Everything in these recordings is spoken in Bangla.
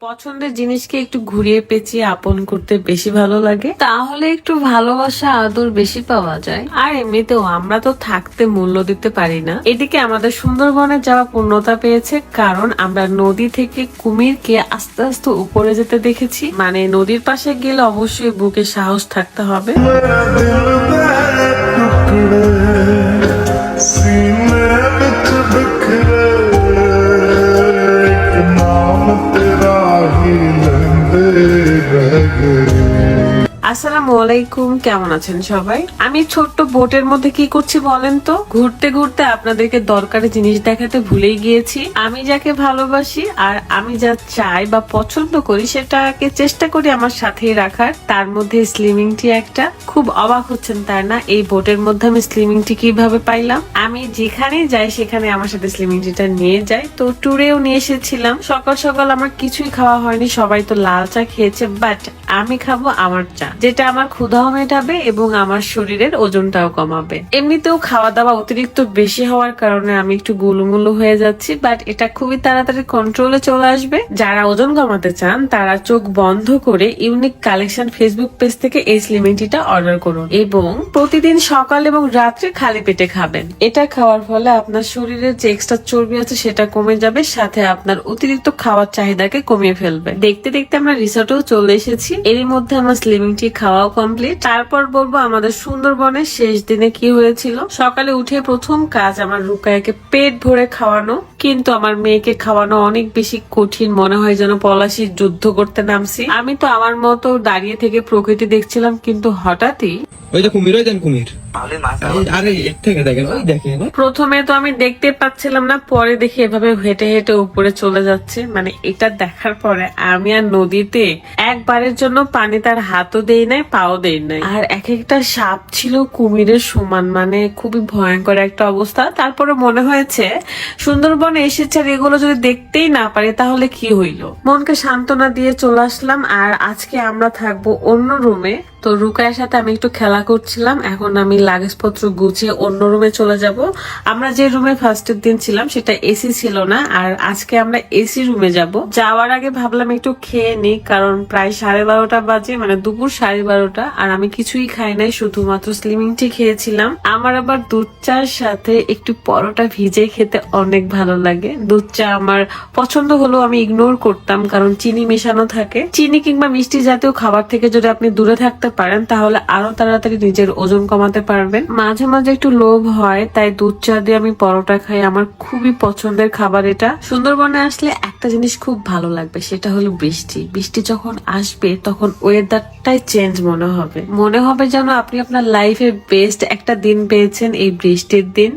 পছন্দের জিনিসকে একটু ঘুরিয়ে পেঁচিয়ে আপন করতে বেশি ভালো লাগে। তাহলে একটু ভালোবাসা আদর বেশি পাওয়া যায়। আর এমনিতেও আমরা তো থাকতে মূল্য দিতে পারি না। এদিকে আমাদের সুন্দরবনে যাওয়া পূর্ণতা পেয়েছে কারণ আমরা নদী থেকে কুমিরকে আস্তে আস্তে উপরে যেতে দেখেছি। মানে নদীর পাশে গেলে অবশ্যই বুকে সাহস থাকতে হবে। আসসালামু আলাইকুম, কেমন আছেন সবাই? আমি ছোট্ট বোটের মধ্যে কি করছি বলেন তো? ঘুরতে ঘুরতে আপনাদেরকে দরকারি জিনিস দেখাতে ভুলেই গিয়েছি। আমি যাকে ভালোবাসি আর আমি যা চাই বা পছন্দ করি সেটাকে চেষ্টা করি আমার সাথেই রাখার। তার মধ্যে স্লিমিং টি একটা। খুব অবাক হচ্ছেন তাই না? এই বোটের মধ্যে আমি স্লিমিং টি কীভাবে পাইলাম? আমি যেখানে যাই সেখানে আমার সাথে স্লিমিং টিটা নিয়ে যাই তো ট্যুরেও নিয়ে এসেছিলাম। সকাল সকাল আমার কিছুই খাওয়া হয়নি। সবাই তো লাল চা খেয়েছে বাট আমি খাব আমার চা। যেটা আমার ক্ষুধাও মেটাবে এবং আমার শরীরের ওজনটাও কমাবে। এমনিতেও খাওয়া দাওয়া অতিরিক্ত বেশি হওয়ার কারণে আমি একটু গুলুমুলু হয়ে যাচ্ছি বাট এটা খুবই তাড়াতাড়ি কন্ট্রোলে চলে আসবে। যারা ওজন কমাতে চান, তারা চোখ বন্ধ করে ইউনিক কালেকশন ফেসবুক পেজ থেকে এই স্লিমিংটিটা অর্ডার করুন এবং প্রতিদিন সকাল এবং রাত্রে খালি পেটে খাবেন। এটা খাওয়ার ফলে আপনার শরীরের যে এক্সট্রা চর্বি আছে, সেটা কমে যাবে, সাথে আপনার অতিরিক্ত খাওয়ার চাহিদাকে কমিয়ে ফেলবে। দেখতে দেখতে আমরা রিসোর্টেও চলে এসেছি। এরই মধ্যে আমার স্লিমিং টি খাওয়াও কমপ্লিট তারপর বলব আমাদের সুন্দরবনের শেষ দিনে কি হয়েছিল? সকালে উঠে প্রথম কাজ আমার রুকায়াকে পেট ভরে খাওয়ানো। কিন্তু আমার মেয়েকে খাওয়ানো অনেক বেশি কঠিন মনে হয় যেন পলাশির যুদ্ধ করতে নামছি। আমি তো আমার মতো দাঁড়িয়ে থেকে প্রকৃতি দেখছিলাম কিন্তু হঠাৎই ওই যে কুমির ওই দেন কুমির। আরে এর থেকে দেখেন ওই দেখেন প্রথমে তো আমি দেখতে পাচ্ছিলাম না পরে দেখি এভাবে হেঁটে হেঁটে উপরে চলে যাচ্ছে। মানে এটা দেখার পরে আমি আর নদীতে একবারের জন্য পানি তার হাতও দেই নাই পাও দেই নাই। আর এক একটা সাপ ছিল কুমিরের সমান মানে খুবই ভয়ঙ্কর একটা অবস্থা। তারপরে মনে হয়েছে সুন্দরবনে এসেছে আর এগুলো যদি দেখতেই না পারি, তাহলে কি হইল? মনকে সান্ত্বনা দিয়ে চলে আসলাম আর আজকে আমরা থাকব অন্য রুমে তো রুকায়ের সাথে আমি একটু খেলা করছিলাম। এখন আমি লাগেজ পত্র গুছিয়ে অন্য রুমে চলে যাব। আমরা যে রুমে ফার্স্টের দিন ছিলাম, সেটা এসি ছিল না। আর আজকে আমরা এসি রুমে যাব। যাওয়ার আগে ভাবলাম একটু খেয়ে নিই, কারণ প্রায় সাড়ে বারোটা বাজে মানে দুপুর সাড়ে বারোটা। আর আমি কিছুই খাই নাই, শুধুমাত্র স্লিমিং টি খেয়েছিলাম। আমার আবার দুধ চার সাথে একটু পরোটা ভিজে খেতে অনেক ভালো লাগে। দুধ চা আমার পছন্দ হলেও আমি ইগনোর করতাম, কারণ চিনি মেশানো থাকে। চিনি কিংবা মিষ্টি জাতীয় খাবার থেকে যদি আপনি দূরে থাকতে পারেন, তাহলে আরও তাড়াতাড়ি নিজের ওজন কমাতে পারবেন। মাঝে মাঝে একটু লোভ হয়, তাই দুধ চা দিয়ে আমি পরোটা খাই। আমার খুবই পছন্দের খাবার এটা। সুন্দরবনে আসলে একটা জিনিস খুব ভালো লাগবে, সেটা হলো বৃষ্টি। বৃষ্টি যখন আসবে, তখন ওয়েদারটাই চেঞ্জ মনে হবে। মনে হবে যেন আপনি আপনার লাইফে বেস্ট একটা দিন পেয়েছেন এই বৃষ্টির দিন।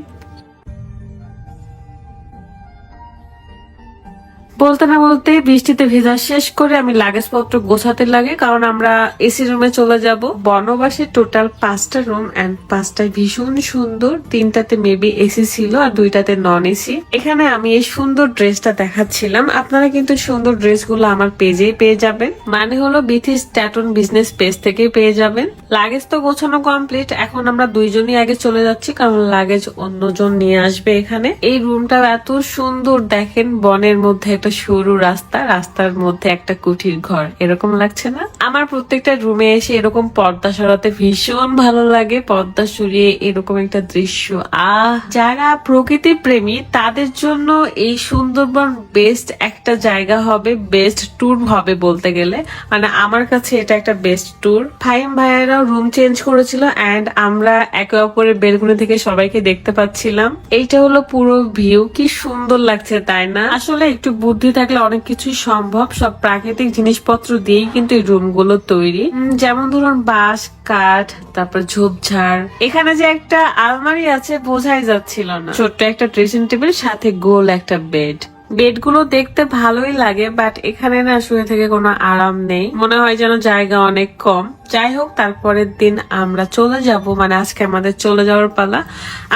বলতে না বলতে বৃষ্টিতে ভেজা শেষ করে আমি লাগেজ পত্র গোছাতে লাগে, কারণ আমরা এসি রুমে চলে যাব। বনবাসে টোটাল পাঁচটা রুম এন্ড পাঁচটায় ভীষণ সুন্দর। তিনটাতে মেবি এসি ছিল আর দুইটাতে নন এসি এখানে আমি এই সুন্দর ড্রেসটা দেখাচ্ছিলাম। আপনারা কিন্তু সুন্দর ড্রেসগুলো আমার পেজেই পেয়ে যাবেন। মানে হলো বিথিস ট্যাটন বিজনেস পেজ থেকে পেয়ে যাবেন। লাগেজ তো গোছানো কমপ্লিট এখন আমরা দুইজনই আগে চলে যাচ্ছি, কারণ লাগেজ অন্যজন নিয়ে আসবে এখানে। এই রুমটা এত সুন্দর, দেখেন বনের মধ্যে একটা সরু রাস্তা, রাস্তার মধ্যে একটা কুঠির ঘর, এরকম লাগছে না? আমার প্রত্যেকটা রুমে এসে এরকম পর্দা সরাতে ভীষণ ভালো লাগে, পর্দা সরিয়ে এরকম একটা দৃশ্য। আহ, যারা প্রকৃতি প্রেমী, তাদের জন্য এই সুন্দরবন বেস্ট একটা জায়গা হবে বেস্ট ট্যুর হবে বলতে গেলে। মানে আমার কাছে এটা একটা বেস্ট ট্যুর ফাইম ভাইয়েরাও রুম চেঞ্জ করেছিল এন্ড আমরা একে অপরের বেলকুনি থেকে সবাইকে দেখতে পাচ্ছিলাম। এইটা হলো পুরো ভিউ কি সুন্দর লাগছে, তাই না? আসলে একটু বুদ্ধি থাকলে অনেক কিছুই সম্ভব। সব প্রাকৃতিক জিনিসপত্র দিয়েই কিন্তু এই রুমগুলো তৈরি। যেমন ধরুন বাঁশ, কাঠ, তারপর ঝোপঝাড়। এখানে যে একটা আলমারি আছে, বোঝাই যাচ্ছিল না। ছোট্ট একটা ড্রেসিং টেবিল সাথে গোল একটা বেড বেডগুলো দেখতে ভালোই লাগে বাট এখানে না শুয়ে থেকে কোনো আরাম নেই। মনে হয় যেন জায়গা অনেক কম। যাই হোক, তারপরের দিন আমরা চলে যাব মানে আজকে আমাদের চলে যাওয়ার পালা।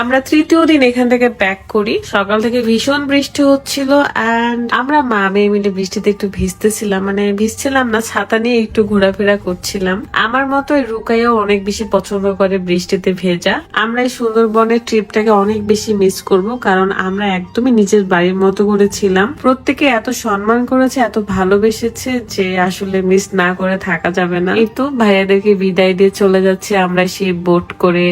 আমরা তৃতীয় দিন এখান থেকে ব্যাক করি। সকাল থেকে ভীষণ বৃষ্টি হচ্ছিল অ্যান্ড আমরা মা মেয়ে মিলে বৃষ্টিতে একটু ভিজতেছিলাম মানে ভিজছিলাম না, ছাতা নিয়ে একটু ঘোরাফেরা করছিলাম। আমার মতো রুকাইও অনেক বেশি পছন্দ করে বৃষ্টিতে ভেজা। আমরা এই সুন্দরবনের ট্রিপটাকে অনেক বেশি মিস করব, কারণ আমরা একদমই নিজের বাড়ির মতো করেছিলাম। প্রত্যেকে এত সম্মান করেছে, এত ভালোবেসেছে যে আসলে মিস না করে থাকা যাবে না। এই তো ভাইয়াদেরকে বিদায় দিয়ে চলে যাচ্ছে। আমরা সেই বোট করে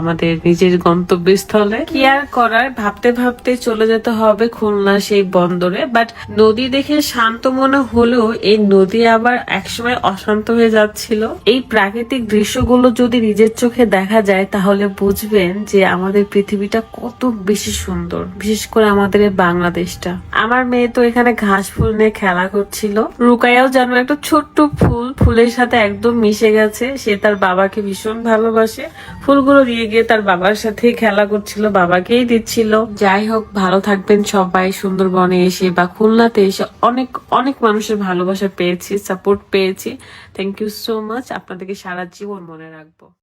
আমাদের নিজের গন্তব্যস্থলে। কি আর করার? ভাবতে ভাবতে চলে যেতে হবে খুলনা সেই বন্দরে। বাট নদী দেখে শান্ত মনে হলেও এই নদী আবার একসময় অশান্ত হয়ে যাচ্ছিল। এই প্রাকৃতিক দৃশ্যগুলো যদি নিজের চোখে দেখা যায়, তাহলে বুঝবেন যে আমাদের পৃথিবীটা কত বেশি সুন্দর। বিশেষ করে আমাদের বাংলাদেশটা। আমার মেয়ে তো এখানে ঘাস ফুল নিয়ে খেলা করছিল। রুকাইয়াও যেন একটা ছোট্ট ফুল, ফুলের সাথে একদম মিশে গেছে। সে তার বাবাকে ভীষণ ভালোবাসে। ফুলগুলো দিয়ে গিয়ে তার বাবার সাথে খেলা করছিল, বাবাকেই দিচ্ছিল। যাই হোক, ভালো থাকবেন সবাই। সুন্দরবনে এসে বা খুলনাতে এসে অনেক অনেক মানুষের ভালোবাসা পেয়েছি সাপোর্ট পেয়েছি। থ্যাংক ইউ সো মাচ আপনাদেরকে সারা জীবন মনে রাখব।